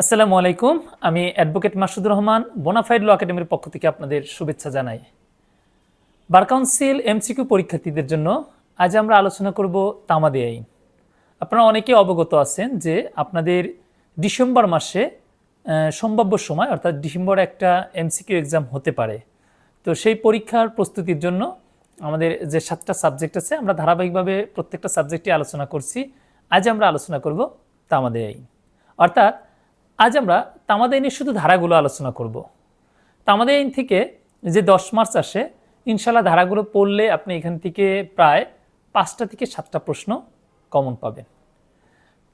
আসসালামু আলাইকুম। আমি advocate Masud Rahman bonafide law একাডেমির পক্ষ থেকে আপনাদের শুভেচ্ছা জানাই। বার কাউন্সিল এমসিকিউ পরীক্ষার্থীদের জন্য আজ আমরা আলোচনা করব তামাদি আইন। আপনারা অনেকে অবগত আছেন যে আপনাদের ডিসেম্বর মাসে সম্ভাব্য সময়, অর্থাৎ ডিসেম্বর একটা এমসিকিউ এক্সাম হতে পারে। তো সেই পরীক্ষার প্রস্তুতির জন্য আমাদের যে সাতটা সাবজেক্ট আছে, আমরা ধারাবাহিকভাবে প্রত্যেকটা সাবজেক্টে আলোচনা করছি। আজ আমরা আলোচনা করব তামাদি আইন। অর্থাৎ আজ আমরা তামাদে আইনের শুধু ধারাগুলো আলোচনা করব। তামাদে আইন থেকে যে দশ মার্চ আসে ইনশাল্লাহ ধারাগুলো পড়লে আপনি এখান থেকে প্রায় পাঁচটা থেকে সাতটা প্রশ্ন কমন পাবেন।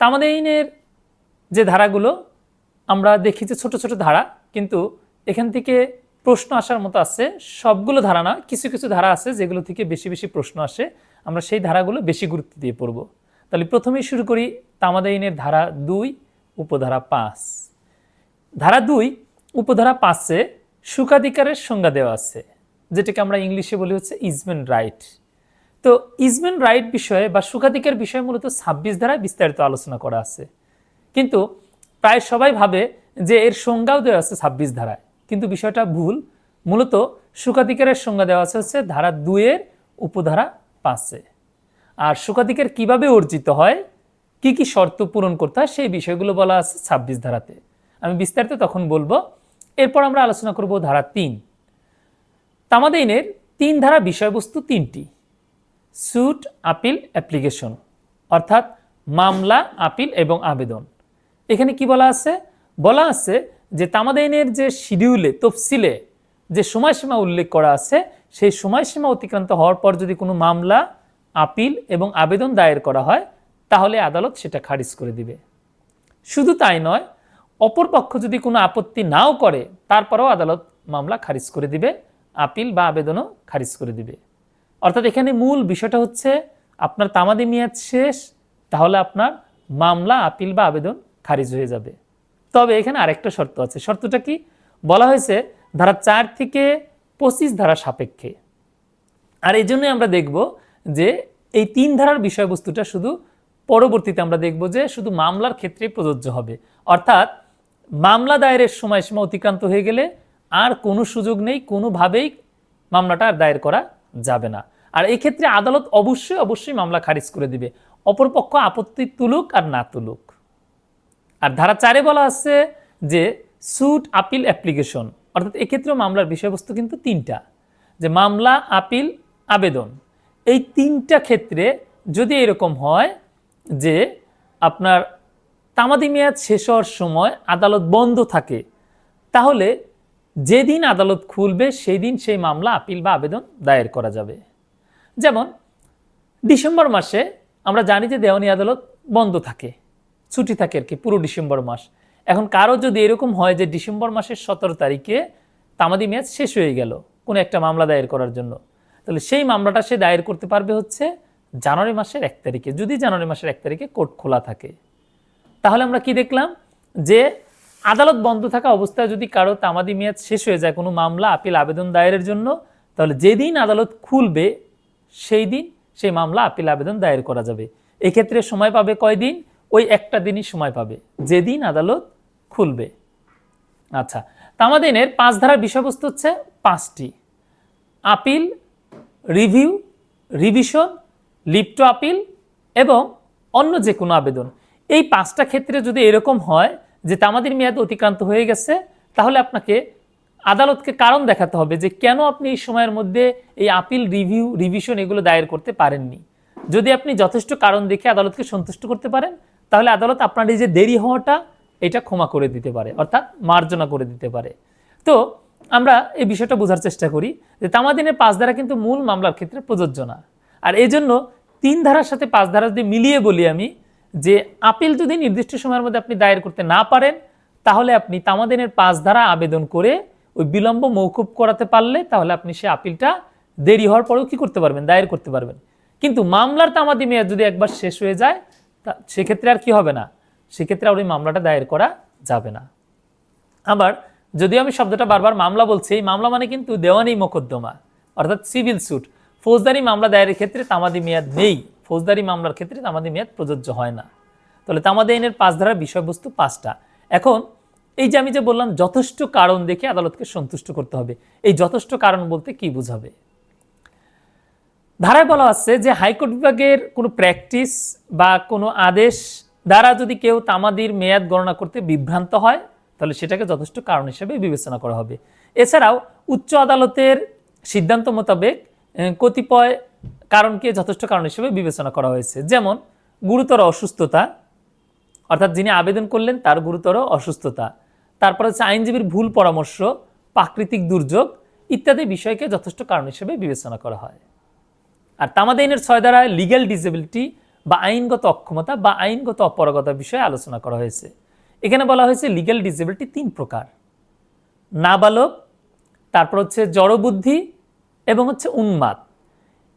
তামাদে আইনের যে ধারাগুলো, আমরা দেখি যে ছোটো ছোটো ধারা, কিন্তু এখান থেকে প্রশ্ন আসার মতো আছে। সবগুলো ধারা না, কিছু কিছু ধারা আছে যেগুলো থেকে বেশি বেশি প্রশ্ন আসে। আমরা সেই ধারাগুলো বেশি গুরুত্ব দিয়ে পড়ব। তাহলে প্রথমেই শুরু করি তামাদে আইনের ধারা দুই। উপধারা পাঁচ। ধারা দুই, উপধারা পাঁচে সুখাধিকারের সংজ্ঞা দেওয়া আছে, যেটাকে আমরা ইংলিশে বলি হচ্ছে ইজমেন্ট রাইট। তো ইজমেন্ট রাইট বিষয়ে বা সুখাধিকার বিষয়ে মূলত ছাব্বিশ ধারায় বিস্তারিত আলোচনা করা আছে। কিন্তু প্রায় সবাই ভাবে যে এর সংজ্ঞাও দেওয়া আছে ছাব্বিশ ধারায়। কিন্তু বিষয়টা ভুল। মূলত সুখাধিকারের সংজ্ঞা দেওয়া আছে হচ্ছে ধারা দুয়ের উপধারা পাঁচে। আর সুখাধিকার কীভাবে অর্জিত হয় কি কি শর্ত পূরণ করতে হয় সেই বিষয়গুলো বলা আছে ছাব্বিশ ধারাতে। আমি বিস্তারিত তখন বলব। এরপর আমরা আলোচনা করব ধারা তিন। তামাদিনের তিন ধারা বিষয়বস্তু তিনটি। স্যুট আপিল, অ্যাপ্লিকেশন, অর্থাৎ মামলা, আপিল এবং আবেদন। এখানে কি বলা আছে? বলা আছে যে তামাদাইনের যে শিডিউলে, তফসিলে যে সময়সীমা উল্লেখ করা আছে, সেই সময়সীমা অতিক্রান্ত হওয়ার পর যদি কোনো মামলা, আপিল এবং আবেদন দায়ের করা হয় তাহলে আদালত সেটা খারিজ করে দিবে। শুধু তাই নয়, অপর পক্ষ যদি কোনো আপত্তি নাও করে, তারপরেও আদালত মামলা খারিজ করে দিবে, আপিল বা আবেদনও খারিজ করে দিবে। অর্থাৎ এখানে মূল বিষয়টা হচ্ছে, আপনার তামাদি মেয়াদ শেষ, তাহলে আপনার মামলা, আপিল বা আবেদন খারিজ হয়ে যাবে। তবে এখানে আরেকটা শর্ত আছে। শর্তটা কি? বলা হয়েছে, ধারা চার থেকে পঁচিশ ধারা সাপেক্ষে। আর এই জন্যই আমরা দেখব যে এই তিন ধারার বিষয়বস্তুটা শুধু পরবর্তীতে আমরা দেখব যে শুধু মামলার ক্ষেত্রেই প্রযোজ্য হবে। অর্থাৎ মামলা দায়েরের সময়সীমা অতিক্রান্ত হয়ে গেলে আর কোনো সুযোগ নেই, কোনোভাবেই মামলাটা আর দায়ের করা যাবে না। আর এই ক্ষেত্রে আদালত অবশ্যই অবশ্যই মামলা খারিজ করে দিবে। অপরপক্ষ আপত্তি তুলুক আর না তুলুক। আর ধারা চারে বলা আছে যে সুট আপিল অ্যাপ্লিকেশন অর্থাৎ এক্ষেত্রেও মামলার বিষয়বস্তু কিন্তু তিনটা, যে মামলা আপিল আবেদন। এই তিনটা ক্ষেত্রে যদি এরকম হয় যে আপনার তামাদি মেয়াদ শেষ হওয়ার সময় আদালত বন্ধ থাকে, তাহলে যেদিন আদালত খুলবে সেই দিন সেই মামলা আপিল বা আবেদন দায়ের করা যাবে। যেমন, ডিসেম্বর মাসে আমরা জানি যে দেওয়ানি আদালত বন্ধ থাকে, ছুটি থাকে আর কি, পুরো ডিসেম্বর মাস। এখন কারও যদি এরকম হয় যে ডিসেম্বর মাসের সতেরো তারিখে তামাদি মেয়াদ শেষ হয়ে গেল কোনো একটা মামলা দায়ের করার জন্য, তাহলে সেই মামলাটা সে দায়ের করতে পারবে হচ্ছে জানুয়ারি মাসের এক তারিখে, যদি জানুয়ারি মাসের এক তারিখে কোর্ট খোলা থাকে, তাহলে আমরা কি দেখলাম? যে আদালত বন্ধ থাকা অবস্থায় যদি কারও তামাদি মেয়াদ শেষ হয়ে যায়, কোনো মামলা, আপিল, আবেদন দায়েরের জন্য, তাহলে যেদিন আদালত খুলবে, সেই দিন সেই মামলা, আপিল, আবেদন দায়ের করা যাবে। এক্ষেত্রে সময় পাবে কয়দিন? ওই একটা দিনই সময় পাবে, যেদিন আদালত খুলবে। আচ্ছা তামাদিনের পাঁচ ধারার বিষয়বস্তু হচ্ছে পাঁচটি। আপিল, রিভিউ, রিভিশন লিপ্ট আপিল এবং অন্য যে কোনো আবেদন। এই পাঁচটা ক্ষেত্রে যদি এরকম হয় যে তামাদির মেয়াদ অতিক্রান্ত হয়ে গেছে, তাহলে আপনাকে আদালতকে কারণ দেখাতে হবে যে কেন আপনি এই সময়ের মধ্যে এই আপিল রিভিউ, রিভিশন এগুলো দায়ের করতে পারেননি। যদি আপনি যথেষ্ট কারণ দেখে আদালতকে সন্তুষ্ট করতে পারেন, তাহলে আদালত আপনার এই যে দেরি হওয়াটা, এটা ক্ষমা করে দিতে পারে, অর্থাৎ মার্জনা করে দিতে পারে। তো আমরা এই বিষয়টা বোঝার চেষ্টা করি যে তামাদিনের পাঁচ ধারা কিন্তু মূল মামলার ক্ষেত্রে প্রযোজ্য না। আর এই জন্য তিন ধারার সাথে পাঁচ ধারা যদি মিলিয়ে বলি আমি, যে আপিল যদি নির্দিষ্ট সময়ের মধ্যে আপনি দায়ের করতে না পারেন, তাহলে আপনি তামাদিনের পাঁচ ধারা আবেদন করে ওই বিলম্ব মৌকুব করাতে পারলে তাহলে আপনি সে আপিলটা দেরি হওয়ার পরেও কি করতে পারবেন, দায়ের করতে পারবেন। কিন্তু মামলার তামাদি মেয়াদ যদি একবার শেষ হয়ে যায়, তা সেক্ষেত্রে আর কি হবে না। সেক্ষেত্রে আর ওই মামলাটা দায়ের করা যাবে না। আবার যদিও আমি শব্দটা বারবার মামলা বলছি, এই মামলা মানে কিন্তু দেওয়ানি মোকদ্দমা, অর্থাৎ সিভিল স্যুট ফৌজদারি মামলা দায়েরের ক্ষেত্রে তামাদি মেয়াদ নেই। ফৌজদারি মামলার ক্ষেত্রে তামাদি মেয়াদ প্রযোজ্য হয় না। তাহলে তামাদি আইনের পাঁচ ধারার বিষয়বস্তু পাঁচটা। এখন এই যে আমি যে বললাম, যথেষ্ট কারণ দেখে আদালতকে সন্তুষ্ট করতে হবে। এই যথেষ্ট কারণ বলতে কি বোঝাবে? ধারায় বলা আছে যে হাইকোর্ট বিভাগের কোনো প্র্যাকটিস বা কোনো আদেশ দ্বারা যদি কেউ তামাদির মেয়াদ গণনা করতে বিভ্রান্ত হয়, তাহলে সেটাকে যথেষ্ট কারণ হিসেবে বিবেচনা করা হবে। এছাড়াও উচ্চ আদালতের সিদ্ধান্ত মোতাবেক কতিপয় কারণকে যথেষ্ট কারণ হিসেবে বিবেচনা করা হয়েছে। যেমন, গুরুতর অসুস্থতা, অর্থাৎ যিনি আবেদন করলেন তার গুরুতর অসুস্থতা। তারপর হচ্ছে আইনজীবীর ভুল পরামর্শ, প্রাকৃতিক দুর্যোগ ইত্যাদি বিষয়কে যথেষ্ট কারণ হিসেবে বিবেচনা করা হয়। আর তামাদ আইনের ছয় ধারায় লিগ্যাল ডিসেবিলিটি বা আইনগত অক্ষমতা বা আইনগত অপারগতা বিষয়ে আলোচনা করা হয়েছে। এখানে বলা হয়েছে লিগ্যাল ডিসেবিলিটি তিন প্রকার। নাবালক, তারপর হচ্ছে জড়বুদ্ধি এবং হচ্ছে উন্মাদ।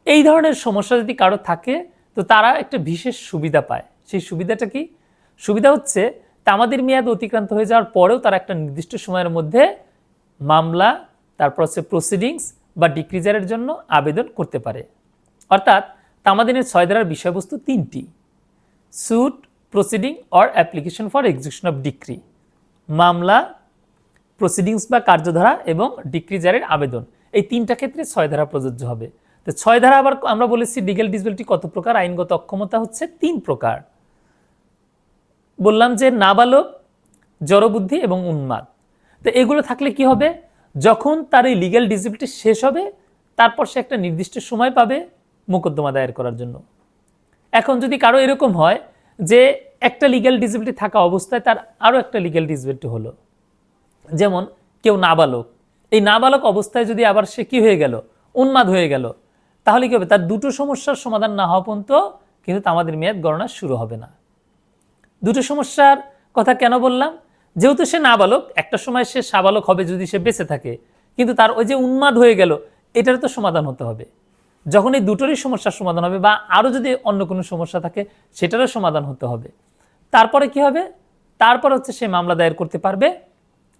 এই ধরনের সমস্যা যদি কারও থাকে, তো তারা একটা বিশেষ সুবিধা পায়। সেই সুবিধাটা কি? সুবিধা হচ্ছে, তামাদের মেয়াদ অতিক্রান্ত হয়ে যাওয়ার পরেও তারা একটা নির্দিষ্ট সময়ের মধ্যে মামলা, তারপর হচ্ছে প্রসিডিংস বা ডিক্রিজারের জন্য আবেদন করতে পারে। অর্থাৎ তামাদিনের ছয় ধারার বিষয়বস্তু তিনটি। Suit proceeding or application for execution of decree মামলা প্রসিডিংস বা কার্যধারা এবং ডিক্রিজারের আবেদন। এই তিনটা ক্ষেত্রে ছয় ধারা প্রযোজ্য হবে। তো ছয় ধারা আবার আমরা বলেছি লিগেল ডিসবিলিটি কত প্রকার, আইনগত অক্ষমতা হচ্ছে তিন প্রকার। বললাম যে নাবালক, জড়বুদ্ধি এবং উন্মাদ। তো এগুলো থাকলে কি হবে? যখন তার এই লিগ্যাল ডিসিবিলিটি শেষ হবে, তারপর সে একটা নির্দিষ্ট সময় পাবে মোকদ্দমা দায়ের করার জন্য। এখন যদি কারও এরকম হয় যে একটা লিগ্যাল ডিসিবিলিটি থাকা অবস্থায় তার আরও একটা লিগ্যাল ডিসিবিলিটি হলো। যেমন কেউ নাবালক এই নাবালক অবস্থায় যদি আবার সে কি হয়ে গেল? উন্মাদ হয়ে গেল। তাহলে কি হবে? তার দুটো সমস্যার সমাধান না হওয়া পর্যন্ত কিন্তু আমাদের মেয়াদ গণনা শুরু হবে না। দুটো সমস্যার কথা কেন বললাম? যেহেতু সে নাবালক, একটা সময় সে সাবালক হবে যদি সে বেঁচে থাকে। কিন্তু তার ওই যে উন্মাদ হয়ে গেল, এটার তো সমাধান হতে হবে। যখন এই দুটোরই সমস্যার সমাধান হবে বা আরও যদি অন্য কোনো সমস্যা থাকে, সেটারও সমাধান হতে হবে। তারপরে কি হবে? তারপর হচ্ছে সে মামলা দায়ের করতে পারবে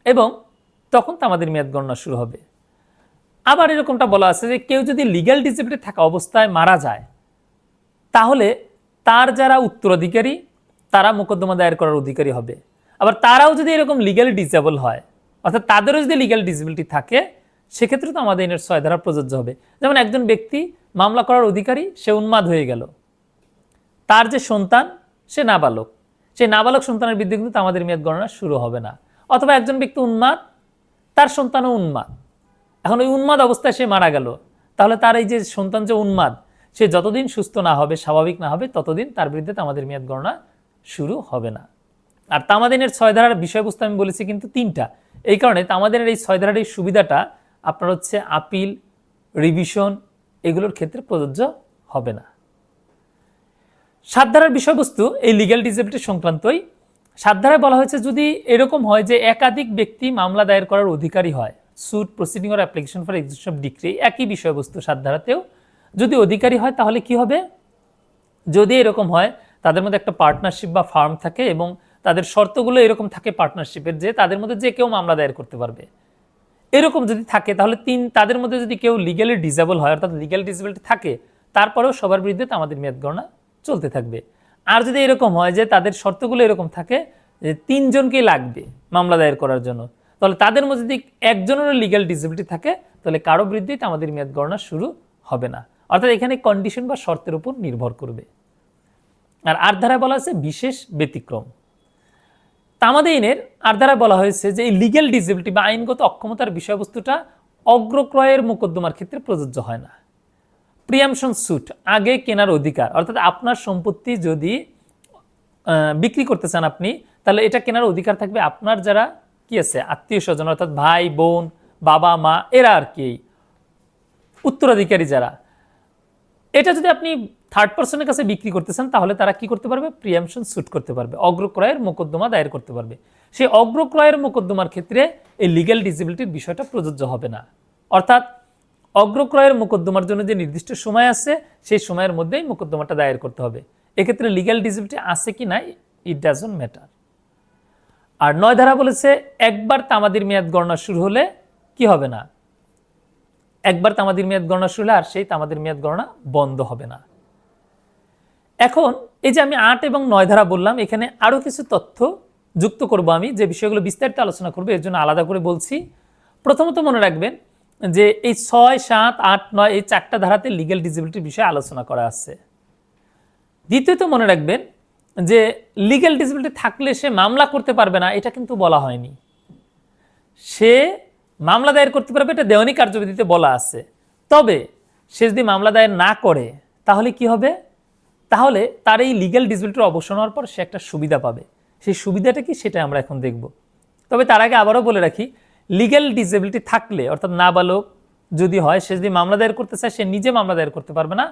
এবং তখন তো আমাদের মেয়াদ গণনা শুরু হবে। আবার এরকমটা বলা আছে যে কেউ যদি লিগ্যাল ডিসেবিলিটি থাকা অবস্থায় মারা যায়, তাহলে তার যারা উত্তরাধিকারী, তারা মোকদ্দমা দায়ের করার অধিকারী হবে। আবার তারাও যদি এরকম লিগ্যালি ডিসেবল হয়, অর্থাৎ তাদেরও যদি লিগ্যাল ডিসেবিলিটি থাকে, সেক্ষেত্রে তো আমাদের আইনের ছয় ধারা প্রযোজ্য হবে। যেমন একজন ব্যক্তি মামলা করার অধিকারী, সে উন্মাদ হয়ে গেল। তার যে সন্তান, সে নাবালক। সেই নাবালক সন্তানের বিরুদ্ধে কিন্তু আমাদের মেয়াদ গণনা শুরু হবে না। অথবা একজন ব্যক্তি উন্মাদ তার সন্তানও উন্মাদ। এখন ওই উন্মাদ অবস্থায় সে মারা গেল। তাহলে তার এই যে সন্তান যে উন্মাদ, সে যতদিন সুস্থ না হবে, স্বাভাবিক না হবে, ততদিন তার বিরুদ্ধে আমাদের মেয়াদ গণনা শুরু হবে না। আর তামাদিনের ছয় ধারার বিষয়বস্তু আমি বলেছি কিন্তু তিনটা। এই কারণে তামাদিনের এই ছয় ধারার এই সুবিধাটা আপনার হচ্ছে আপিল, রিভিশন এগুলোর ক্ষেত্রে প্রযোজ্য হবে না। সাত ধারার বিষয়বস্তু এই লিগ্যাল ডিসেবিলিটি সংক্রান্তই সাত ধারায় বলা হয়েছে যদি এরকম হয় যে একাধিক ব্যক্তি মামলা দায়ের করার অধিকারী হয় suit proceeding or application for execution decree একই বিষয়বস্তু সাত ধারাতেও যদি অধিকারী হয় তাহলে কি হবে? যদি এরকম হয়, তাদের মধ্যে একটা পার্টনারশিপ বা ফার্ম থাকে এবং তাদের শর্তগুলো এরকম থাকে পার্টনারশিপের যে তাদের মধ্যে যে কেউ মামলা দায়ের করতে পারবে। এরকম যদি থাকে তাহলে তিন, তাদের মধ্যে যদি কেউ লিগ্যালি ডিসেবল হয়, অর্থাৎ লিগ্যাল ডিসেবিলিটি থাকে, তারপরেও সবার বিরুদ্ধে আমাদের মেয়াদ গণনা চলতে থাকবে। আর যদি এরকম হয় যে তাদের শর্তগুলো এরকম থাকে যে তিনজনকেই লাগবে মামলা দায়ের করার জন্য, তাহলে তাদের মধ্যে যদি একজনেরও লিগ্যাল ডিসেবিলিটি থাকে, তাহলে কারও বিরুদ্ধেই আমাদের মেয়াদ গণনা শুরু হবে না। অর্থাৎ এখানে কন্ডিশন বা শর্তের উপর নির্ভর করবে। আর আর ধারায় বলা হয়েছে বিশেষ ব্যতিক্রম। তামাদেইনের আর ধারায় বলা হয়েছে যে এই লিগ্যাল ডিসেবিলিটি বা আইনগত অক্ষমতার বিষয়বস্তুটা অগ্রক্রয়ের মোকদ্দমার ক্ষেত্রে প্রযোজ্য হয় না। প্রিয়ামশন সুট আগে কেনার অধিকার। অর্থাৎ আপনার সম্পত্তি যদি বিক্রি করতে চান আপনি, তাহলে এটা কেনার অধিকার থাকবে আপনার যারা কি আছে, আত্মীয় স্বজন, অর্থাৎ ভাই, বোন, বাবা, মা, এরা আর কি, উত্তরাধিকারী যারা। এটা যদি আপনি থার্ড পার্সনের কাছে বিক্রি করতে চান, তাহলে তারা কি করতে পারবে? প্রিয়ামশন সুট করতে পারবে। অগ্রক্রয়ের মোকদ্দমা দায়ের করতে পারবে। সেই অগ্রক্রয়ের মোকদ্দমার ক্ষেত্রে এই লিগ্যাল ডিসেবিলিটির বিষয়টা প্রযোজ্য হবে না। অর্থাৎ অগ্রক্রয়ের মোকদ্দমার জন্য যে নির্দিষ্ট সময় আছে, সেই সময়ের মধ্যেই মোকদ্দমাটা দায়ের করতে হবে। এক্ষেত্রে লিগ্যাল ডিসেবিলিটি আছে কি নাই ইট ডাজন্ট ম্যাটার আর নয় ধারা বলেছে, একবার তামাদির মেয়াদ গণনা শুরু হলে কি হবে না? একবার তামাদির মেয়াদ গণনা শুরু হলে আর সেই তামাদির মেয়াদ গণনা বন্ধ হবে না। এখন এই যে আমি আট এবং নয় ধারা বললাম, এখানে আরও কিছু তথ্য যুক্ত করব আমি, যে বিষয়গুলো বিস্তারিত আলোচনা করব, এর জন্য আলাদা করে বলছি। প্রথমত মনে রাখবেন যে এই ছয়, সাত, আট, নয়, এই চারটা ধারাতে লিগ্যাল ডিসেবিলিটির বিষয়ে আলোচনা করা আছে। দ্বিতীয়ত মনে রাখবেন যে লিগ্যাল ডিসেবিলিটি থাকলে সে মামলা করতে পারবে না, এটা কিন্তু বলা হয়নি। সে মামলা দায়ের করতে পারবে, এটা দেওয়ানি কার্যবিধিতে বলা আছে। তবে সে যদি মামলা দায়ের না করে, তাহলে কি হবে? তাহলে তার এই লিগ্যাল ডিসেবিলিটির অবসান হওয়ার পর সে একটা সুবিধা পাবে। সেই সুবিধাটা কি? সেটা আমরা এখন দেখব। তবে তার আগে আবারও বলে রাখি লিগ্যাল ডিসেবিলিটি থাকলে, অর্থাৎ নাবালক যদি হয়, সে যদি মামলা দায়ের করতে চায়, সে নিজে মামলা দায়ের করতে পারবে না।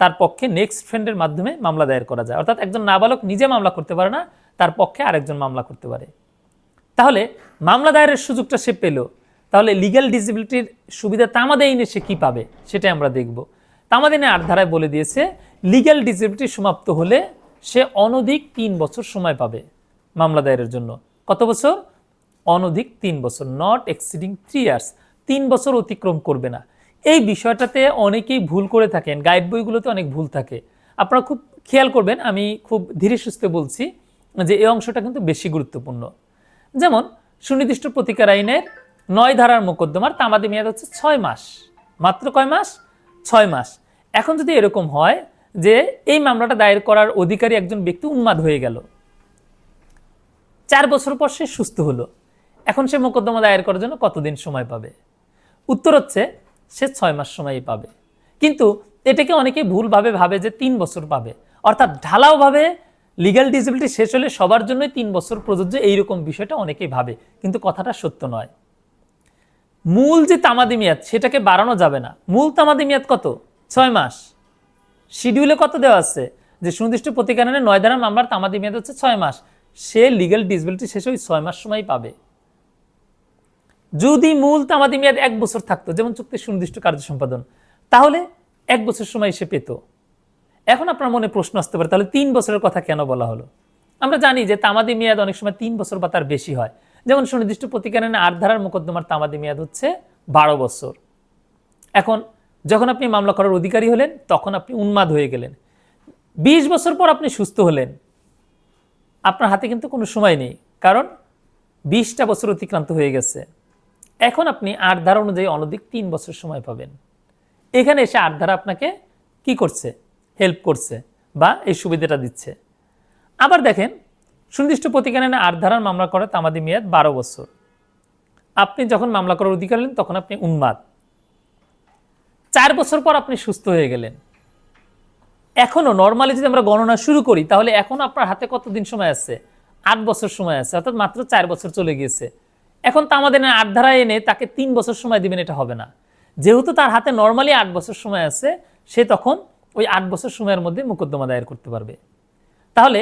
তার পক্ষে নেক্সট ফ্রেন্ডের মাধ্যমে মামলা দায়ের করা যায়। অর্থাৎ একজন নাবালক নিজে মামলা করতে পারে না, তার পক্ষে আরেকজন মামলা করতে পারে। তাহলে মামলা দায়েরের সুযোগটা সে পেল। তাহলে লিগ্যাল ডিসেবিলিটির সুবিধা তামাদেইনে সে কী পাবে, সেটাই আমরা দেখব। তামাদিনে আট ধারায় বলে দিয়েছে, লিগ্যাল ডিসেবিলিটি সমাপ্ত হলে সে অনধিক তিন বছর সময় পাবে মামলা দায়েরের জন্য। কত বছর? অনধিক তিন বছর নট এক্সিডিং থ্রি ইয়ার্স তিন বছর অতিক্রম করবে না। এই বিষয়টাতে অনেকেই ভুল করে থাকেন গাইড বইগুলোতে অনেক ভুল থাকে। আপনারা খুব খেয়াল করবেন, আমি খুব ধীরে সুস্থে বলছি যে এই অংশটা কিন্তু বেশি গুরুত্বপূর্ণ। যেমন, সুনির্দিষ্ট প্রতিকার আইনের নয় ধারার মোকদ্দমার তামাদি মেয়াদ হচ্ছে ছয় মাস, মাত্র কয় মাস? ছয় মাস। এখন যদি এরকম হয় যে এই মামলাটা দায়ের করার অধিকারী একজন ব্যক্তি উন্মাদ হয়ে গেল, চার বছর পর সে সুস্থ হলো। এখন সে মোকদ্দমা দায়ের করার জন্য কতদিন সময় পাবে? উত্তর হচ্ছে, সে ছয় মাস সময়ই পাবে। কিন্তু এটাকে অনেকে ভুলভাবে ভাবে যে তিন বছর পাবে। অর্থাৎ ঢালাওভাবে লিগাল ডিসেবিলিটি শেষ হলে সবার জন্যই তিন বছর প্রযোজ্য এইরকম বিষয়টা অনেকেই ভাবে। কিন্তু কথাটা সত্য নয়। মূল যে তামাদি মেয়াদ, সেটাকে বাড়ানো যাবে না। মূল তামাদি মেয়াদ কত? ছয় মাস। শিডিউলে কত দেওয়া আছে? যে সুনির্দিষ্ট প্রতিকারণে নয় ধারা মামলার তামাদি মেয়াদ হচ্ছে ছয় মাস। সে লিগ্যাল ডিসেবিলিটি শেষে ওই ছয় মাস সময় পাবে। যদি মূল তামাদি মেয়াদ এক বছর থাকতো, যেমন চুক্তির সুনির্দিষ্ট কার্য সম্পাদন, তাহলে এক বছর সময় সে পেত। এখন আপনার মনে প্রশ্ন আসতে পারে, তাহলে তিন বছরের কথা কেন বলা হলো? আমরা জানি যে তামাদি মেয়াদ অনেক সময় তিন বছর বা তার বেশি হয়। যেমন সুনির্দিষ্ট প্রতিকারণে আট ধারার মোকদ্দমার তামাদি মেয়াদ হচ্ছে বারো বছর। এখন যখন আপনি মামলা করার অধিকারী হলেন, তখন আপনি উন্মাদ হয়ে গেলেন। বিশ বছর পর আপনি সুস্থ হলেন। আপনার হাতে কিন্তু কোনো সময় নেই, কারণ বিশটা বছর অতিক্রান্ত হয়ে গেছে। এখন আপনি আট ধারা অনুযায়ী অনধিক তিন বছর সময় পাবেন। এখানে এসে আট ধারা আপনাকে কি করছে? হেল্প করছে বা এই সুবিধাটা দিচ্ছে। আবার দেখেন, সুনির্দিষ্ট প্রতিকারণে আট ধারার মামলা করে তামাদি মেয়াদ বারো বছর। আপনি যখন মামলা করার অধিকার হলেন, তখন আপনি উন্মাদ। চার বছর পর আপনি সুস্থ হয়ে গেলেন। এখনও নর্মালি যদি আমরা গণনা শুরু করি, তাহলে এখন আপনার হাতে কতদিন সময় আছে? আট বছর সময় আছে, অর্থাৎ মাত্র চার বছর চলে গিয়েছে। এখন তো আমাদের না আট ধারায় এনে তাকে তিন বছর সময় দিবেন, এটা হবে না। যেহেতু তার হাতে নর্মালি আট বছর সময় আছে, সে তখন ওই আট বছর সময়ের মধ্যে মোকদ্দমা দায়ের করতে পারবে। তাহলে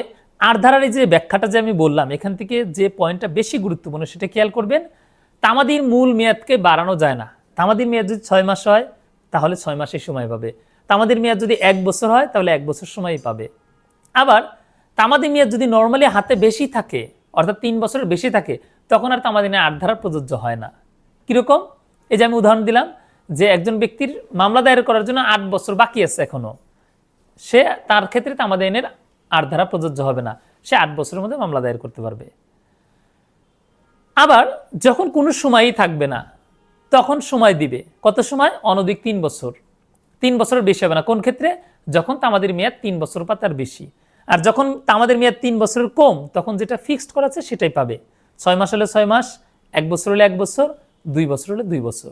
আট ধারার এই যে ব্যাখ্যাটা যে আমি বললাম, এখান থেকে যে পয়েন্টটা বেশি গুরুত্বপূর্ণ সেটা খেয়াল করবেন, তামাদির মূল মেয়াদকে বাড়ানো যায় না। তামাদির মেয়াদ যদি ছয় মাস হয়, তাহলে ছয় মাসের সময় পাবে। তামাদির মেয়াদ যদি এক বছর হয়, তাহলে এক বছর সময়ই পাবে। আবার তামাদি মেয়াদ যদি নর্মালি হাতে বেশি থাকে, অর্থাৎ তিন বছরের বেশি থাকে তখন আর তামাদিনে আট ধারা প্রযোজ্য হয় না। কীরকম? এই যে আমি উদাহরণ দিলাম যে একজন ব্যক্তির মামলা দায়ের করার জন্য আট বছর বাকি আছে এখনও। সে তার ক্ষেত্রে তামাদিনের আট ধারা প্রযোজ্য হবে না। সে আট বছরের মধ্যে মামলা দায়ের করতে পারবে। আবার যখন কোনো সময়ই থাকবে না, তখন সময় দিবে। কত সময়? অনধিক তিন বছর। তিন বছরের বেশি হবে না। কোন ক্ষেত্রে? যখন তামাদের মেয়াদ তিন বছর বা তার বেশি। আর যখন তামাদের মেয়াদ তিন বছরের কম, তখন যেটা ফিক্সড করা আছে সেটাই পাবে। ছয় মাস হলে ছয় মাস, এক বছর হলে এক বছর, দুই বছর হলে দুই বছর।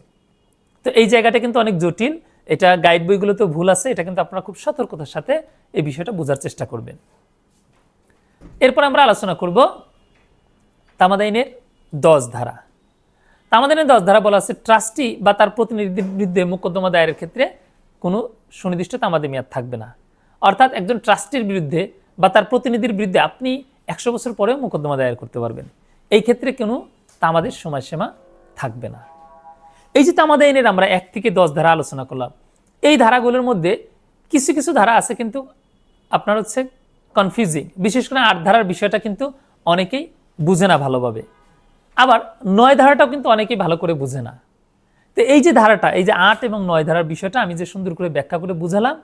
তো এই জায়গাটা কিন্তু অনেক জটিল। এটা গাইড বইগুলোতেও ভুল আছে, এটা কিন্তু আপনারা খুব সতর্কতার সাথে এই বিষয়টা বোঝার চেষ্টা করবেন। এরপর আমরা আলোচনা করব তামাদাইনের দশ ধারা। তামাদাইনের দশ ধারা বলা আছে, ট্রাস্টি বা তার প্রতিনিধির বিরুদ্ধে মোকদ্দমা দায়ের ক্ষেত্রে কোনো সুনির্দিষ্ট তামাদি মেয়াদ থাকবে না। অর্থাৎ একজন ট্রাস্টির বিরুদ্ধে বা তার প্রতিনিধির বিরুদ্ধে আপনি একশো বছর পরেও মোকদ্দমা দায়ের করতে পারবেন। এই ক্ষেত্রে কোনো তামাদের সময়সীমা থাকবে না। এই যে তামাদা আইনের আমরা এক থেকে দশ ধারা আলোচনা করলাম, এই ধারাগুলোর মধ্যে কিছু কিছু ধারা আছে কিন্তু আপনার হচ্ছে কনফিউজিং বিশেষ করে আট ধারার বিষয়টা কিন্তু অনেকেই বুঝে না ভালোভাবে। আবার নয় ধারাটাও কিন্তু অনেকেই ভালো করে বুঝে না। তো এই যে ধারাটা, এই যে আট এবং নয় ধারার বিষয়টা আমি যে সুন্দর করে ব্যাখ্যা করে বুঝালাম,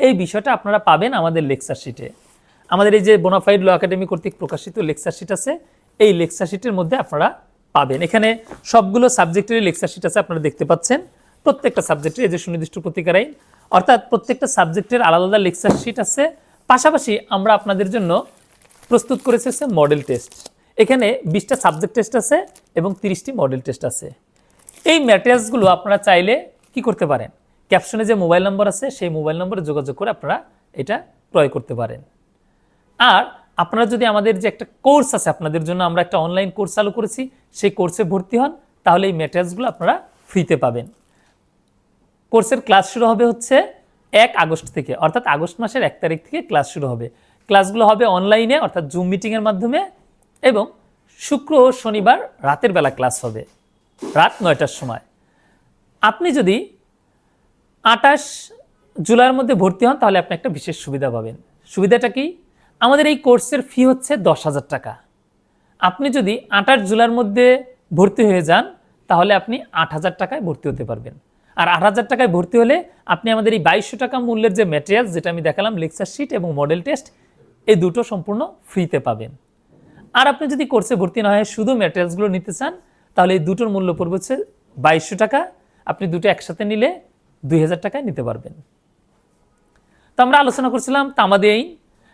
এই বিষয়টা আপনারা পাবেন আমাদের লেকচার শিটে আমাদের এই যে বোনাফাইড ল একাডেমি কর্তৃক প্রকাশিত লেকচার শিট আছে এই লেকচার শিটের মধ্যে আপনারা পাবেন। এখানে সবগুলো সাবজেক্টেরই লেকচার শিট আছে, আপনারা দেখতে পাচ্ছেন। প্রত্যেকটা সাবজেক্টের এই যে সুনির্দিষ্ট প্রতিকার আইন, অর্থাৎ প্রত্যেকটা সাবজেক্টের আলাদা আলাদা লেকচার শিট আছে। পাশাপাশি আমরা আপনাদের জন্য প্রস্তুত করেছে হচ্ছে মডেল টেস্ট এখানে বিশটা সাবজেক্ট টেস্ট আছে এবং তিরিশটি মডেল টেস্ট আছে। এই ম্যাটেরিয়ালসগুলো আপনারা চাইলে কি করতে পারেন? ক্যাপশনে যে মোবাইল নম্বর আছে, সেই মোবাইল নম্বরে যোগাযোগ করে আপনারা এটা ক্রয় করতে পারেন। আর আপনারা যদি আমাদের যে একটা কোর্স আছে, আপনাদের জন্য আমরা একটা অনলাইন কোর্স চালু করেছি, সেই কোর্সে ভর্তি হন, তাহলে এই ম্যাটেরিয়ালসগুলো আপনারা ফ্রিতে পাবেন। কোর্সের ক্লাস শুরু হবে হচ্ছে এক আগস্ট থেকে, অর্থাৎ আগস্ট মাসের এক তারিখ থেকে ক্লাস শুরু হবে। ক্লাসগুলো হবে অনলাইনে অর্থাৎ জুম মিটিংয়ের মাধ্যমে, এবং শুক্র ও শনিবার রাতের বেলা ক্লাস হবে, রাত নয়টার সময়। আপনি যদি আটাশ জুলাইয়ের মধ্যে ভর্তি হন, তাহলে আপনি একটা বিশেষ সুবিধা পাবেন। সুবিধাটা কি? আমাদের এই কোর্সের ফি হচ্ছে দশ হাজার টাকা। আপনি যদি আঠাশ জুলাইয়ের মধ্যে ভর্তি হয়ে যান, তাহলে আপনি আট হাজার টাকায় ভর্তি হতে পারবেন। আর আট হাজার টাকায় ভর্তি হলে আপনি আমাদের এই বাইশশো টাকা মূল্যের যে ম্যাটেরিয়ালস যেটা আমি দেখালাম লেকচার শিট এবং মডেল টেস্ট এই দুটো সম্পূর্ণ ফ্রিতে পাবেন। আর আপনি যদি কোর্সে ভর্তি না হয় শুধু ম্যাটেরিয়ালসগুলো নিতে চান, তাহলে এই দুটোর মূল্য পড়বে হচ্ছে বাইশশো টাকা। আপনি দুটো একসাথে নিলে দুই হাজার টাকায় নিতে পারবেন। তো আমরা আলোচনা করছিলাম তামাদি আইন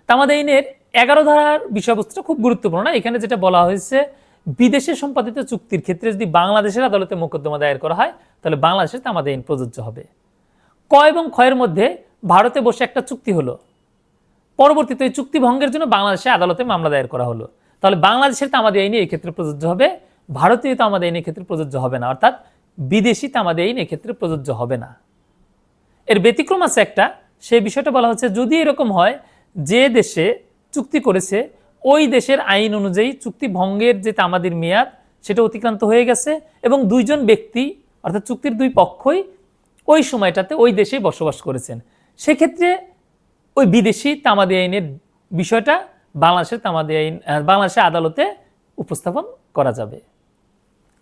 তামাদি আইনের এগারো ধারার বিষয়বস্তুটা খুব গুরুত্বপূর্ণ এখানে যেটা বলা হয়েছে, বিদেশে সম্পাদিত চুক্তির ক্ষেত্রে যদি বাংলাদেশের আদালতে মোকদ্দমা দায়ের করা হয়, তাহলে বাংলাদেশে তামাদি আইন প্রযোজ্য হবে। ক এবং ক্ষয়ের মধ্যে ভারতে বসে একটা চুক্তি হলো। পরবর্তীতে এই চুক্তি ভঙ্গের জন্য বাংলাদেশে আদালতে মামলা দায়ের করা হলো। তাহলে বাংলাদেশের তামাদি আইনি এই ক্ষেত্রে প্রযোজ্য হবে, ভারতীয় তামাদি আইন ক্ষেত্রে প্রযোজ্য হবে না, অর্থাৎ বিদেশি তামাদি আইন ক্ষেত্রে প্রযোজ্য হবে না। এর ব্যতিক্রম আছে একটা, সেই বিষয়টা বলা হচ্ছে, যদি এরকম হয় যে দেশে চুক্তি করেছে, ওই দেশের আইন অনুযায়ী চুক্তি ভঙ্গের যে তামাদির মেয়াদ, সেটা অতিক্রান্ত হয়ে গেছে এবং দুইজন ব্যক্তি, অর্থাৎ চুক্তির দুই পক্ষই ওই সময়টাতে ওই দেশেই বসবাস করেছেন। সেক্ষেত্রে ওই বিদেশি তামাদি আইনের বিষয়টা বাংলাদেশের তামাদি আইন বাংলাদেশের আদালতে উপস্থাপন করা যাবে।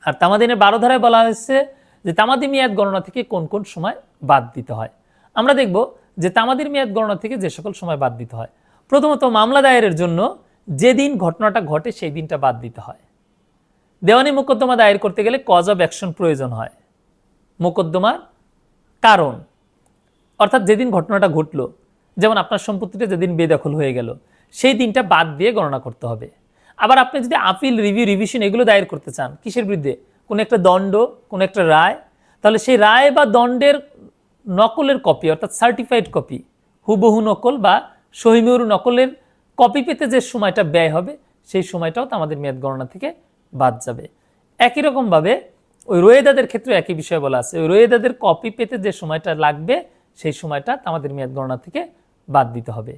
আর তামাদিনের বারো ধারায় বলা হয়েছে যে তামাদি মেয়াদ গণনা থেকে কোন কোন সময় বাদ দিতে হয়। আমরা দেখব যে তামাদির মেয়াদ গণনা থেকে যে সকল সময় বাদ দিতে হয়। প্রথমত মামলা দায়েরের জন্য যেদিন ঘটনাটা ঘটে সেই দিনটা বাদ দিতে হয়। দেওয়ানি মোকদ্দমা দায়ের করতে গেলে কজ অব অ্যাকশন প্রয়োজন হয়। মোকদ্দমার কারণ, অর্থাৎ যেদিন ঘটনাটা ঘটলো, যেমন আপনার সম্পত্তিটা যেদিন বেদখল হয়ে গেল, সেই দিনটা বাদ দিয়ে গণনা করতে হবে। আবার আপনি যদি আপিল, রিভিউ, রিভিশন এগুলো দায়ের করতে চান, কিসের বিরুদ্ধে? কোনো একটা দণ্ড, কোনো একটা রায়, তাহলে সেই রায় বা দণ্ডের নকলের কপি অর্থাৎ সার্টিফাইড কপি হুবহু নকল বা সহিমুর নকলের কপি পেতে যে সময়টা ব্যয় হবে, সেই সময়টাও তো আমাদের মেয়াদ গণনা থেকে বাদ যাবে। একই রকমভাবে ওই রোয়েদাদের ক্ষেত্রে একই বিষয় বলা আছে, ওই রোয়েদাদের কপি পেতে যে সময়টা লাগবে, সেই সময়টা আমাদের মেয়াদ গণনা থেকে বাদ দিতে হবে।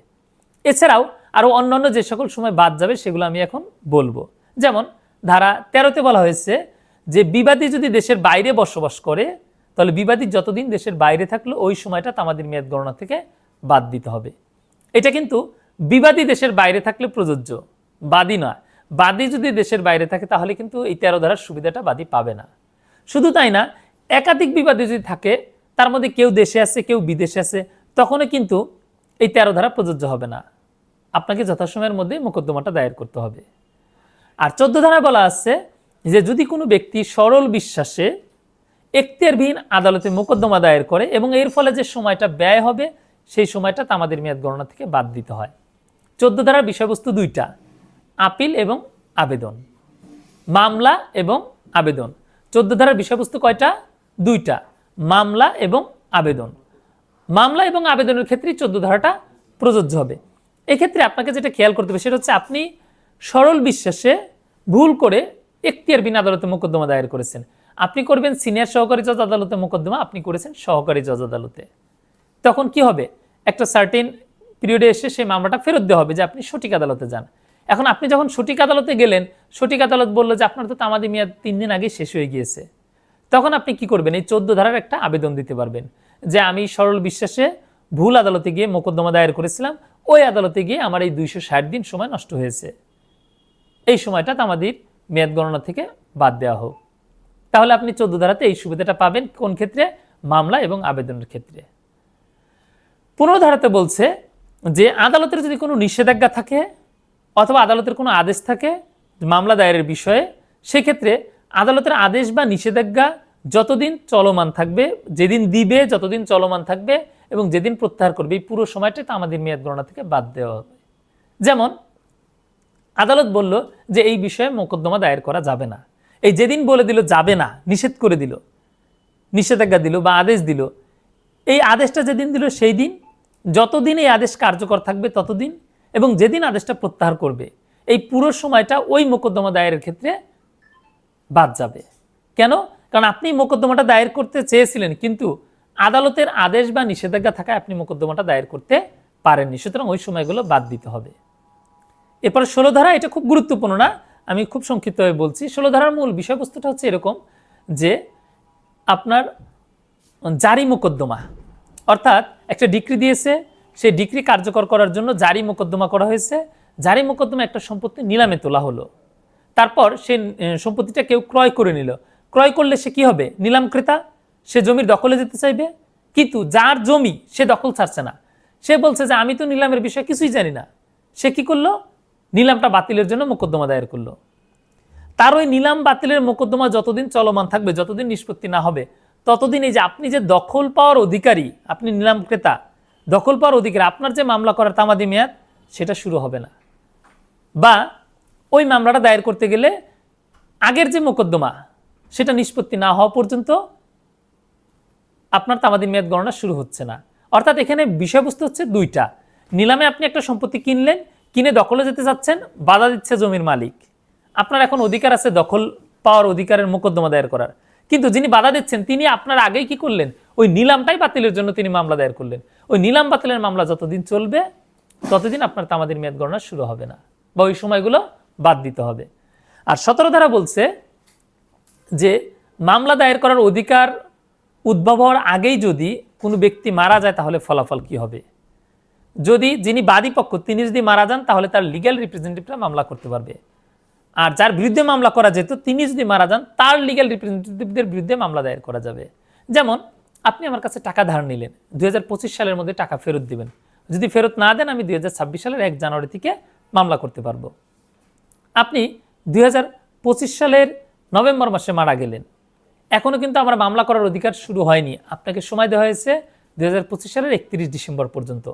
এছাড়াও আরও অন্যান্য যে সকল সময় বাদ যাবে, সেগুলো আমি এখন বলব। যেমন ধারা তেরোতে বলা হয়েছে যে বিবাদী যদি দেশের বাইরে বসবাস করে তাহলে বিবাদী যতদিন দেশের বাইরে থাকল, ওই সময়টা আমাদের মেয়াদ গণনা থেকে বাদ দিতে হবে। এটা কিন্তু বিবাদী দেশের বাইরে থাকলে প্রযোজ্য, বাদী নয়। বাদী যদি দেশের বাইরে থাকে, তাহলে কিন্তু এই তেরো ধারার সুবিধাটা বাদী পাবে না। শুধু তাই না, একাধিক বিবাদী যদি থাকে, তার মধ্যে কেউ দেশে আছে, কেউ বিদেশে আছে, তখনও কিন্তু এই তেরো ধারা প্রযোজ্য হবে না। আপনাকে যথাসময়ের মধ্যে মোকদ্দমাটা দায়ের করতে হবে। আর চোদ্দ ধারা বলা আছে যে, যদি কোনো ব্যক্তি সরল বিশ্বাসে এখতিয়ারবিহীন আদালতে মোকদ্দমা দায়ের করে এবং এর ফলে যে সময়টা ব্যয় হবে, সেই সময়টা তামাদের মেয়াদ গণনা থেকে বাদ দিতে হয়। চোদ্দ ধারার বিষয়বস্তু দুইটা, আপিল এবং আবেদন। মামলা এবং আবেদন। চোদ্দ ধারার বিষয়বস্তু কয়টা? দুইটা, মামলা এবং আবেদন। মামলা এবং আবেদনের ক্ষেত্রে চোদ্দ ধারাটা প্রযোজ্য হবে। এক্ষেত্রে আপনাকে যেটা খেয়াল করতে হবে, সেটা হচ্ছে আপনি সরল বিশ্বাসে ভুল করে এখতিয়ার বিন আদালতে মোকদ্দমা দায়ের করেছেন। আপনি করবেন সিনিয়র সহকারী জজ আদালতে মোকদ্দমা, আপনি করেছেন সহকারী জজ আদালতে। তখন কি হবে? একটা সার্টেন পিরিয়ডে এসে সেই মামলাটা ফেরত দেওয়া হবে যে আপনি সঠিক আদালতে যান। এখন আপনি যখন সঠিক আদালতে গেলেন, সঠিক আদালত বলল যে আপনার তো তামাদি মেয়াদ তিন দিন আগে শেষ হয়ে গিয়েছে। তখন আপনি কি করবেন? এই চোদ্দ ধারার একটা আবেদন দিতে পারবেন যে আমি সরল বিশ্বাসে ভুল আদালতে গিয়ে মোকদ্দমা দায়ের করেছিলাম, ওই আদালতে গিয়ে আমার এই দুইশো ষাট দিন সময় নষ্ট হয়েছে। এই সময়টা তামাদির মেয়াদ গণনা থেকে বাদ দেওয়া হোক। তাহলে আপনি চোদ্দ ধারাতে এই সুবিধাটা পাবেন কোন ক্ষেত্রে? মামলা এবং আবেদনের ক্ষেত্রে। পনেরো ধারাতে বলছে যে আদালতের যদি কোনো নিষেধাজ্ঞা থাকে অথবা আদালতের কোনো আদেশ থাকে মামলা দায়েরের বিষয়ে, সেক্ষেত্রে আদালতের আদেশ বা নিষেধাজ্ঞা যতদিন চলমান থাকবে, যেদিন দিবে, যতদিন চলমান থাকবে এবং যেদিন প্রত্যাহার করবে, এই পুরো সময়টা তো আমাদের মেয়াদ গণনা থেকে বাদ দেওয়া হবে। যেমন আদালত বলল যে এই বিষয়ে মোকদ্দমা দায়ের করা যাবে না। এই যেদিন বলে দিল যাবে না, নিষেধ করে দিল, নিষেধাজ্ঞা দিল বা আদেশ দিল, এই আদেশটা যেদিন দিল সেই দিন, যতদিন এই আদেশ কার্যকর থাকবে ততদিন, এবং যেদিন আদেশটা প্রত্যাহার করবে, এই পুরো সময়টা ওই মোকদ্দমা দায়েরের ক্ষেত্রে বাদ যাবে। কেন? কারণ আপনি মোকদ্দমাটা দায়ের করতে চেয়েছিলেন, কিন্তু আদালতের আদেশ বা নিষেধাজ্ঞা থাকায় আপনি মোকদ্দমাটা দায়ের করতে পারেননি। সুতরাং ওই সময়গুলো বাদ দিতে হবে। এরপরে ষোলো ধারা, এটা খুব গুরুত্বপূর্ণ না? আমি খুব সংক্ষিপ্তভাবে বলছি। ষোলো ধারার মূল বিষয়বস্তুটা হচ্ছে এরকম যে আপনার জারি মোকদ্দমা, অর্থাৎ একটা ডিক্রি দিয়েছে, সেই ডিক্রি কার্যকর করার জন্য জারি মোকদ্দমা করা হয়েছে। জারি মোকদ্দমা একটা সম্পত্তি নিলামে তোলা হলো। তারপর সে সম্পত্তিটা কেউ ক্রয় করে নিল। ক্রয় করলে সে কি হবে? নিলাম ক্রেতা সে জমির দখলে যেতে চাইবে? কিন্তু যার জমি সে দখল ছাড়ছে না। সে বলছে যে, আমি তো নিলামের বিষয়ে কিছুই জানি না। সে কি করল? নিলামটা বাতিলের জন্য মোকদ্দমা দায়ের করল। তার ওই নিলাম বাতিলের মোকদ্দমা যতদিন চলমান থাকবে, যতদিন নিষ্পত্তি না হবে, ততদিন এই যে আপনি যে দখল পাওয়ার অধিকারী, আপনি নিলাম ক্রেতা, দখল পাওয়ার অধিকারী, আপনার যে মামলা করার তামাদি মেয়াদ, সেটা শুরু হবে না। বা ওই মামলাটা দায়ের করতে গেলে আগের যে মোকদ্দমা, সেটা নিষ্পত্তি না হওয়া পর্যন্ত আপনার তামাদি মেয়াদ গণনা শুরু হচ্ছে না। অর্থাৎ এখানে বিষয়বস্তু হচ্ছে দুইটা। নিলামে আপনি একটা সম্পত্তি কিনলেন কিনে দখলে যেতে চাচ্ছেন, বাধা দিচ্ছে জমির মালিক। আপনার এখন অধিকার আছে দখল পাওয়ার অধিকারের মোকদ্দমা দায়ের করার। কিন্তু যিনি বাধা দিচ্ছেন, তিনি আপনার আগেই কি করলেন? ওই নিলামটাই বাতিলের জন্য তিনি মামলা দায়ের করলেন। ওই নিলাম বাতিলের মামলা যতদিন চলবে, ততদিন আপনার তামাদের মেয়াদ গণনা শুরু হবে না বা ওই সময়গুলো বাদ দিতে হবে। আর সতেরো ধারা বলছে যে, মামলা দায়ের করার অধিকার উদ্ভব হওয়ার আগেই যদি কোনো ব্যক্তি মারা যায়, তাহলে ফলাফল কি হবে? যদি যিনি বাদী পক্ষ, তিনি যদি মারা যান, তাহলে তার লিগ্যাল রিপ্রেজেন্টেটিভরা মামলা করতে পারবে। আর যার বিরুদ্ধে মামলা করা যেত, তিনি যদি মারা যান, তার লিগ্যাল রিপ্রেজেন্টেটিভদের বিরুদ্ধে মামলা দায়ের করা যাবে। যেমন, আপনি আমার কাছে টাকা ধার নিলেন, দুই হাজার পঁচিশ সালের মধ্যে টাকা ফেরত দিবেন। যদি ফেরত না দেন, আমি দুই হাজার ছাব্বিশ সালের এক জানুয়ারি থেকে মামলা করতে পারব। আপনি দু হাজার পঁচিশ সালের নভেম্বর মাসে মারা গেলেন। এখনও কিন্তু আমার মামলা করার অধিকার শুরু হয়নি। আপনাকে সময় দেওয়া হয়েছে দুই হাজার পঁচিশ সালের একত্রিশ ডিসেম্বর পর্যন্ত।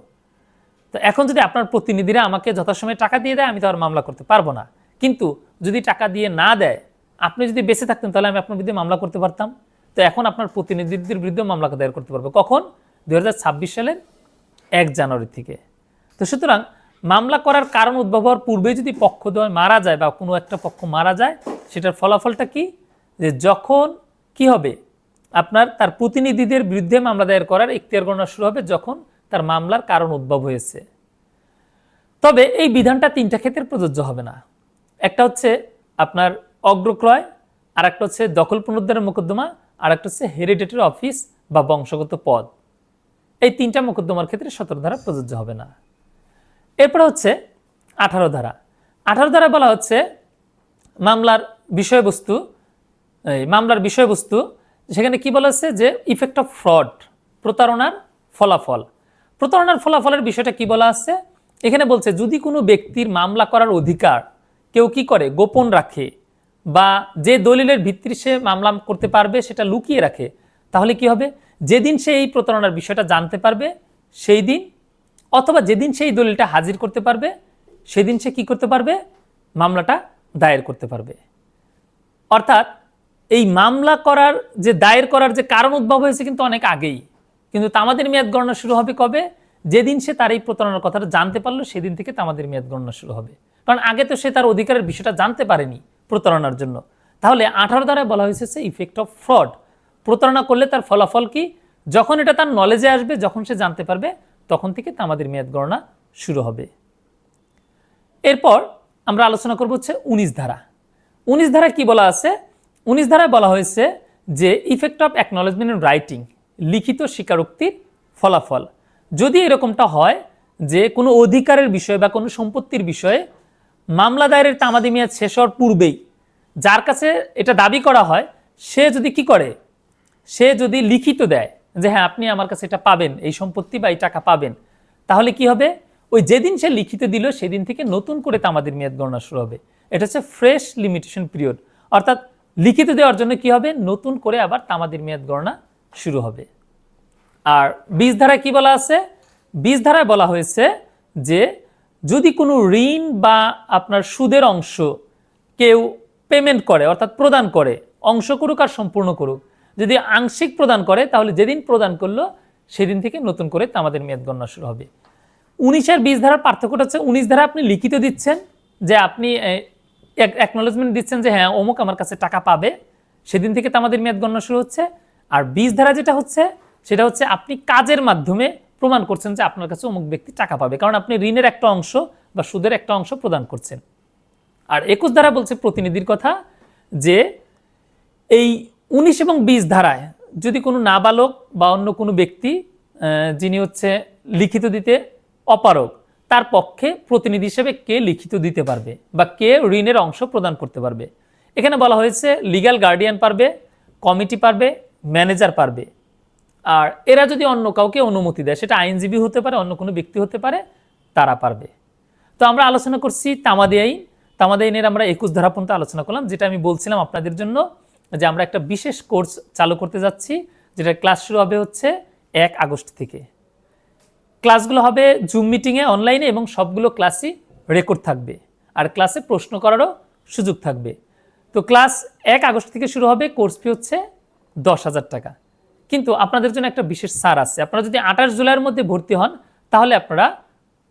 তো এখন যদি আপনার প্রতিনিধিরা আমাকে যথাসময়ে টাকা দিয়ে দেয়, আমি তো আর মামলা করতে পারব না। কিন্তু যদি টাকা দিয়ে না দেয়, আপনি যদি বেঁচে থাকতেন, তাহলে আমি আপনার বিরুদ্ধে মামলা করতে পারতাম। তো এখন আপনার প্রতিনিধিদের বিরুদ্ধে মামলা দায়ের করতে পারব। কখন? দু হাজার ছাব্বিশ সালের এক জানুয়ারি থেকে। তো সুতরাং মামলা করার কারণ উদ্ভব হওয়ার পূর্বে যদি পক্ষ পক্ষদ্বয় মারা যায় বা কোনো একটা পক্ষ মারা যায়, সেটার ফলাফলটা কি? যে যখন কি হবে? আপনার, তার প্রতিনিধিদের বিরুদ্ধে মামলা দায়ের করার এখতিয়ার গণনা শুরু হবে যখন তার মামলার কারণ উদ্ভব হয়েছে। তবে এই বিধানটা তিনটা ক্ষেত্রে প্রযোজ্য হবে না। একটা হচ্ছে আপনার অগ্রক্রয় আর একটা হচ্ছে দখল পুনরুদ্ধারের মোকদ্দমা আর একটা হচ্ছে হেরিটেটের অফিস বা বংশগত পদ। এই তিনটা মোকদ্দমার ক্ষেত্রে সতেরো ধারা প্রযোজ্য হবে না। এরপর হচ্ছে আঠারো ধারা। আঠারো ধারা বলা হচ্ছে মামলার বিষয়বস্তু মামলার বিষয়বস্তু, সেখানে কি বলা হচ্ছে যে ইফেক্ট অফ ফ্রড প্রতারণার ফলাফল। প্রতারণার ফলাফলের বিষয়টা কি বলা আছে? এখানে বলছে, যদি কোনো ব্যক্তির মামলা করার অধিকার কেউ কি করে? গোপন রাখে বা যে দলিলের ভিত্তিতে সে মামলা করতে পারবে সেটা লুকিয়ে রাখে, তাহলে কি হবে? যেদিন সে এই প্রতারণার বিষয়টা জানতে পারবে, সেই দিন অথবা যেদিন সেই দলিলটা হাজির করতে পারবে, সেদিন সে কি করতে পারবে? মামলাটা দায়ের করতে পারবে। অর্থাৎ এই মামলা করার যে, দায়ের করার যে কারণ উদ্ভব হয়েছে কিন্তু অনেক আগেই। কিন্তু তামাদের মেয়াদ গণনা শুরু হবে কবে? যেদিন সে তার এই প্রতারণার কথাটা জানতে পারল, সেদিন থেকে তামাদের মেয়াদ গণনা শুরু হবে। কারণ আগে তো সে তার অধিকারের বিষয়টা জানতে পারেনি প্রতারণার জন্য। তাহলে আঠারো দ্বারায় বলা হয়েছে সে ইফেক্ট অফ ফ্রড প্রতারণা করলে তার ফলাফল কি? যখন এটা তার নলেজে আসবে, যখন সে জানতে পারবে, তখন থেকে তামাদের মেয়াদ গণনা শুরু হবে। এরপর আমরা আলোচনা করব হচ্ছে উনিশ ধারা। উনিশ ধারায় কি বলা আছে? উনিশ ধারায় বলা হয়েছে যে effect of acknowledgement in writing লিখিত স্বীকারোক্তির ফলাফল। যদি এরকমটা হয় যে কোনো অধিকারের বিষয়ে বা কোনো সম্পত্তির বিষয়ে মামলা দায়েরের তামাদি মেয়াদ শেষ হওয়ার পূর্বেই যার কাছে এটা দাবি করা হয়, সে যদি কি করে? সে যদি লিখিত দেয় যে হ্যাঁ আপনি আমার কাছে এটা পাবেন, এই সম্পত্তি বা এই টাকা পাবেন, তাহলে কি হবে? ওই যেদিন সে লিখিত দিল, সেদিন থেকে নতুন করে তামাদের মেয়াদ গণনা শুরু হবে। এটা হচ্ছে ফ্রেশ লিমিটেশন পিরিয়ড অর্থাৎ লিখিত দেওয়ার জন্য কি হবে? নতুন করে আবার তামাদির মেয়াদ গণনা শুরু হবে। আর বীজ ধারায় কি বলা আছে? বীজ ধারায় বলা হয়েছে যে, যদি কোনো ঋণ বা আপনার সুদের অংশ কেউ পেমেন্ট করে, অর্থাৎ প্রদান করে, অংশ করুক আর সম্পূর্ণ করুক, যদি আংশিক প্রদান করে, তাহলে যেদিন প্রদান করল, সেদিন থেকে নতুন করে তামাদের মেয়াদ গণনা শুরু হবে। উনিশের বিশ ধারার পার্থক্যটা হচ্ছে, উনিশ ধারা আপনি লিখিত দিচ্ছেন যে আপনি অ্যাকনোলেজমেন্ট দিচ্ছেন যে হ্যাঁ অমুক আমার কাছে টাকা পাবে, সেদিন থেকে তামাদের মেয়াদ গণনা শুরু হচ্ছে। আর বিশ ধারা যেটা হচ্ছে, সেটা হচ্ছে আপনি কাজের মাধ্যমে প্রমাণ করছেন যে আপনার কাছে অমুক ব্যক্তি টাকা পাবে। কারণ আপনি ঋণের একটা অংশ বা সুদের একটা অংশ প্রদান করছেন। আর একুশ ধারা বলছে প্রতিনিধির কথা যে এই উনিশ এবং বিশ ধারায় যদি কোনো নাবালক বা অন্য কোনো ব্যক্তি যিনি হচ্ছে লিখিত দিতে অপারক তার পক্ষে প্রতিনিধি হিসেবে কে লিখিত দিতে পারবে বা কে ঋণের অংশ প্রদান করতে পারবে? এখানে বলা হয়েছে লিগ্যাল গার্ডিয়ান পারবে কমিটি পারবে ম্যানেজার পারবে। আর এরা যদি অন্য কাউকে অনুমতি দেয়, সেটা আইনজীবী হতে পারে, অন্য কোনো ব্যক্তি হতে পারে, তারা পারবে। তো আমরা আলোচনা করছি তামাদি আইন। তামাদি আইনের আমরা একুশ ধারা পর্যন্ত আলোচনা করলাম, যেটা আমি বলছিলাম আপনাদের জন্য যে আমরা একটা বিশেষ কোর্স চালু করতে যাচ্ছি, যেটা ক্লাস শুরু হবে হচ্ছে এক আগস্ট থেকে। ক্লাসগুলো হবে জুম মিটিংয়ে, অনলাইনে এবং সবগুলো ক্লাসই রেকর্ড থাকবে। আর ক্লাসে প্রশ্ন করারও সুযোগ থাকবে। তো ক্লাস এক আগস্ট থেকে শুরু হবে, কোর্স ফি হচ্ছে দশ হাজার টাকা। কিন্তু আপনাদের জন্য একটা বিশেষ ছাড় আছে। আপনারা যদি আঠাশ জুলাইয়ের মধ্যে ভর্তি হন, তাহলে আপনারা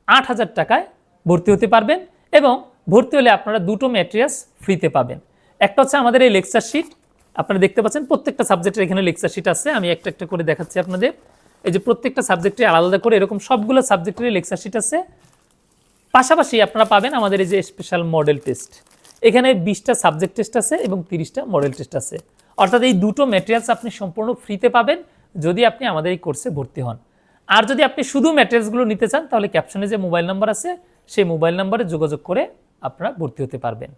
আট হাজার টাকায় ভর্তি হতে পারবেন এবং ভর্তি হলে আপনারা দুটো ম্যাটেরিয়ালস ফ্রিতে পাবেন। একটা হচ্ছে আমাদের এই লেকচার শিট। আপনারা দেখতে পাচ্ছেন প্রত্যেকটা সাবজেক্টের এখানে লেকচার শিট আছে। আমি একটা একটা করে দেখাচ্ছি আপনাদের। এই যে প্রত্যেকটা সাবজেক্টে আলাদা করে এরকম সবগুলো সাবজেক্টের লেকচার শিট আছে। পাশাপাশি আপনারা পাবেন আমাদের এই যে স্পেশাল মডেল টেস্ট এখানে বিশটা সাবজেক্ট টেস্ট আছে এবং তিরিশটা মডেল টেস্ট আছে। অর্থাৎ এই দুটো ম্যাটেরিয়ালস আপনি সম্পূর্ণ ফ্রিতে পাবেন যদি আপনি আমাদের এই কোর্সে ভর্তি হন। আর যদি আপনি শুধু ম্যাটেরিয়ালসগুলো নিতে চান, তাহলে ক্যাপশনে যে মোবাইল নাম্বার আছে, সেই মোবাইল নাম্বারে যোগাযোগ করে আপনারা ভর্তি হতে পারবেন।